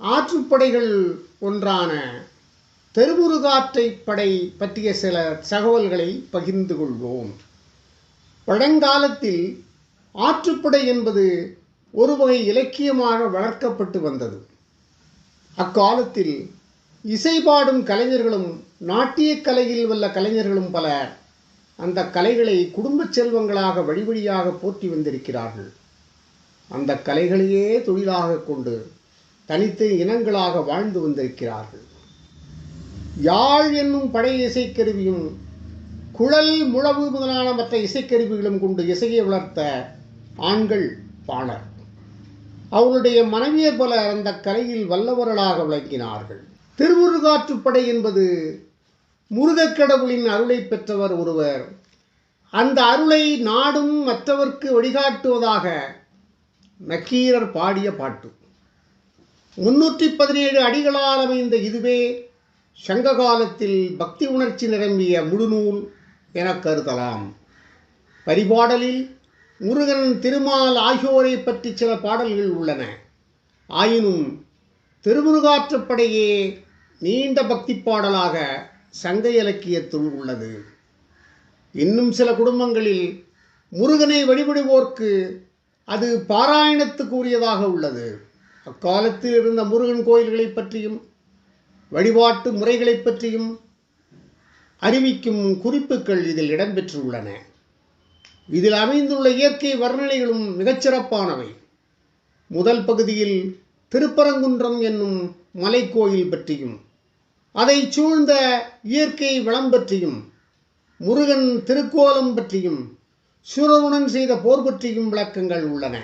ஆற்றுப்படைகள் ஒன்றான தெருமுருகாற்றை படை பற்றிய சில தகவல்களை பகிர்ந்து கொள்வோம். பழங்காலத்தில் ஆற்றுப்படை என்பது ஒரு வகை இலக்கியமாக வளர்க்கப்பட்டு வந்தது. அக்காலத்தில் இசைபாடும் கலைஞர்களும் நாட்டியக் கலையில் உள்ள கலைஞர்களும் பலர் அந்த கலைகளை குடும்பச் செல்வங்களாக வழிவழியாக போற்றி வந்திருக்கிறார்கள். அந்த கலைகளையே தொழிலாக கொண்டு தனித்து இனங்களாக வாழ்ந்து வந்திருக்கிறார்கள். யாழ் என்னும் படை இசைக்கருவியும் குழல் முழவு முதலான மற்ற இசைக்கருவிகளும் கொண்டு இசையை வளர்த்த ஆண்கள் பாணர். அவருடைய மனைவியர் பலர் அந்த கலையில் வல்லவர்களாக விளங்கினார்கள். திருமுருகாற்றுப்படை என்பது முருகக் கடவுளின் அருளை பெற்றவர் ஒருவர் அந்த அருளை நாடும் மற்றவர்க்கு வழிகாட்டுவதாக நக்கீரர் பாடிய பாட்டு. முன்னூற்றி பதினேழு அடிகளால் அமைந்த இதுவே சங்க காலத்தில் பக்தி உணர்ச்சி நிரம்பிய முழுநூல் என கருதலாம். பரிபாடலில் முருகன் திருமால் ஆகியோரை பற்றி சில பாடல்கள் உள்ளன. ஆயினும் திருமுருகாற்றுப்படையே நீண்ட பக்தி பாடலாக சங்க இலக்கியத்துள் உள்ளது. இன்னும் சில குடும்பங்களில் முருகனை வழிபடுவோர்க்கு அது பாராயணத்துக்குரியதாக உள்ளது. அக்காலத்தில் இருந்த முருகன் கோயில்களை பற்றியும் வழிபாட்டு முறைகளை பற்றியும் அறிவிக்கும் குறிப்புகள் இதில் இடம்பெற்றுள்ளன. இதில் அமைந்துள்ள இயற்கை வர்ணனைகளும் மிகச்சிறப்பானவை முதல் பகுதியில் திருப்பரங்குன்றம் என்னும் மலைக்கோயில் பற்றியும் அதை சூழ்ந்த இயற்கை வளம் பற்றியும் முருகன் திருக்கோலம் பற்றியும் சூரனுடன் செய்த போர் பற்றியும் விளக்கங்கள் உள்ளன.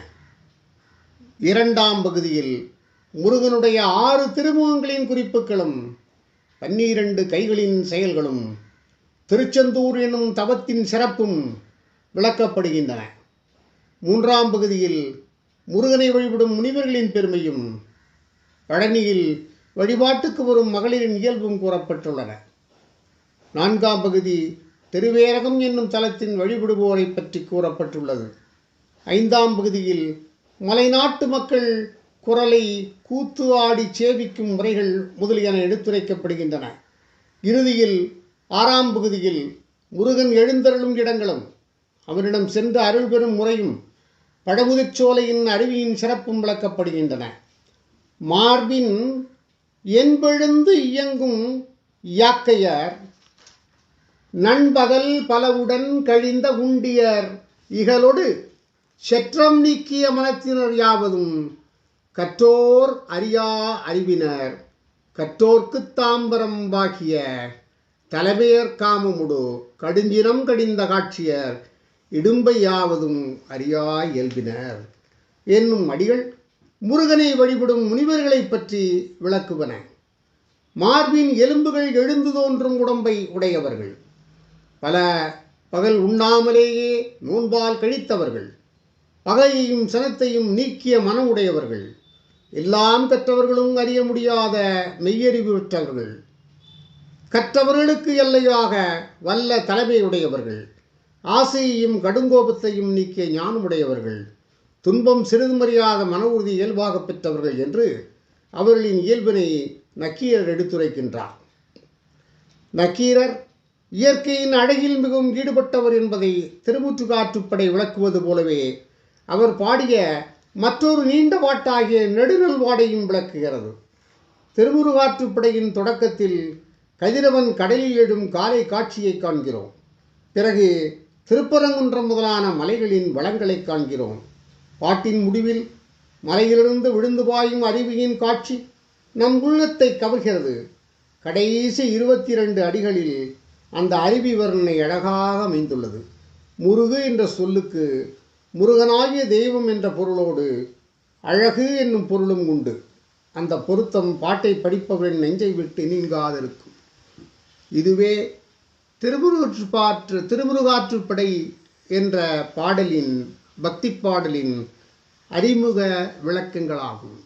இரண்டாம் பகுதியில் முருகனுடைய ஆறு திருமுகங்களின் குறிப்புகளும் பன்னிரண்டு கைகளின் செயல்களும் திருச்செந்தூர் என்னும் தவத்தின் சிறப்பும் விளக்கப்படுகின்றன. மூன்றாம் பகுதியில் முருகனை வழிபடும் முனிவர்களின் பெருமையும் பழனியில் வழிபாட்டுக்கு வரும் மகளிரின் இயல்பும் கூறப்பட்டுள்ளன. நான்காம் பகுதி திருவேரகம் என்னும் தலத்தின் வழிபடுவோரை பற்றி கூறப்பட்டுள்ளது. ஐந்தாம் பகுதியில் மலைநாட்டு மக்கள் குரலை கூத்து ஆடி சேவிக்கும் முறைகள் முதலியன எடுத்துரைக்கப்படுகின்றன. இறுதியில் ஆறாம் பகுதியில் முருகன் எழுந்தருளும் இடங்களும் அவனிடம் சென்று அருள் பெறும் முறையும் பழமுதிர்ச்சோலையின் அருவியின் சிறப்பும் விளக்கப்படுகின்றன. மார்பின் என்பெழுந்து இயங்கும் யாக்கையர் நண்பகல் பலவுடன் கழிந்த உண்டியர் இகலொடு செற்றம் நீக்கிய மனத்தினர் யாவதும் கற்றோர் அறியா அறிவினர். கற்றோர்க்குத் தாம்பரம் பாகிய தலைமையர் காமமுடு கடுஞ்சினம் கடிந்த காட்சியர் இடும்பை யாவதும் அறியா இயல்பினர். என்னும் அடிகள் முருகனை வழிபடும் முனிவர்களைப் பற்றி விளக்குவன. மார்பின் எலும்புகள் எழுந்து தோன்றும் உடம்பை உடையவர்கள். பல பகல் உண்ணாமலேயே நோன்பால் கழித்தவர்கள். பகையையும் சனத்தையும் நீக்கிய மனம் உடையவர்கள் எல்லாம் கற்றவர்களும் அறிய முடியாத மெய்யறிவு பெற்றவர்கள் கற்றவர்களுக்கு எல்லையாக வல்ல தலைமையுடையவர்கள் ஆசையையும் கடுங்கோபத்தையும் நீக்கிய ஞானமுடையவர்கள் துன்பம் சிறிதுமறியாத மன உறுதி இயல்பாக பெற்றவர்கள் என்று அவர்களின் இயல்பினை நக்கீரர் எடுத்துரைக்கின்றார். நக்கீரர் இயற்கையின் அழகில் மிகவும் ஈடுபட்டவர் என்பதை திருமுற்றுக்காற்றுப்படை விளக்குவது போலவே அவர் பாடிய மற்றொரு நீண்ட பாட்டாகிய நெடுநல் வாடையும் விளக்குகிறது. திருமுருகாற்றுப்படையின் தொடக்கத்தில் கதிரவன் கடலில் எழும் காலை காட்சியை காண்கிறோம். பிறகு திருப்பரங்குன்றம் முதலான மலைகளின் வளங்களை காண்கிறோம். பாட்டின் முடிவில் மலையிலிருந்து விழுந்து பாயும் அருவியின் காட்சி நம் உள்ளத்தை கவர்கிறது. கடைசி இருபத்தி இரண்டு அடிகளில் அந்த அருவி வர்ணனை அழகாக அமைந்துள்ளது. முருகு என்ற சொல்லுக்கு முருகனாகிய தெய்வம் என்ற பொருளோடு அழகு என்னும் பொருளும் உண்டு. அந்த பொருத்தம் பாட்டை படிப்பவரின் நெஞ்சை விட்டு நீங்காதிருக்கும். இதுவே திருமுருகாற்று திருமுருகாற்றுப்படை என்ற பாடலின் பக்தி பாடலின் அறிமுக விளக்கங்களாகும்.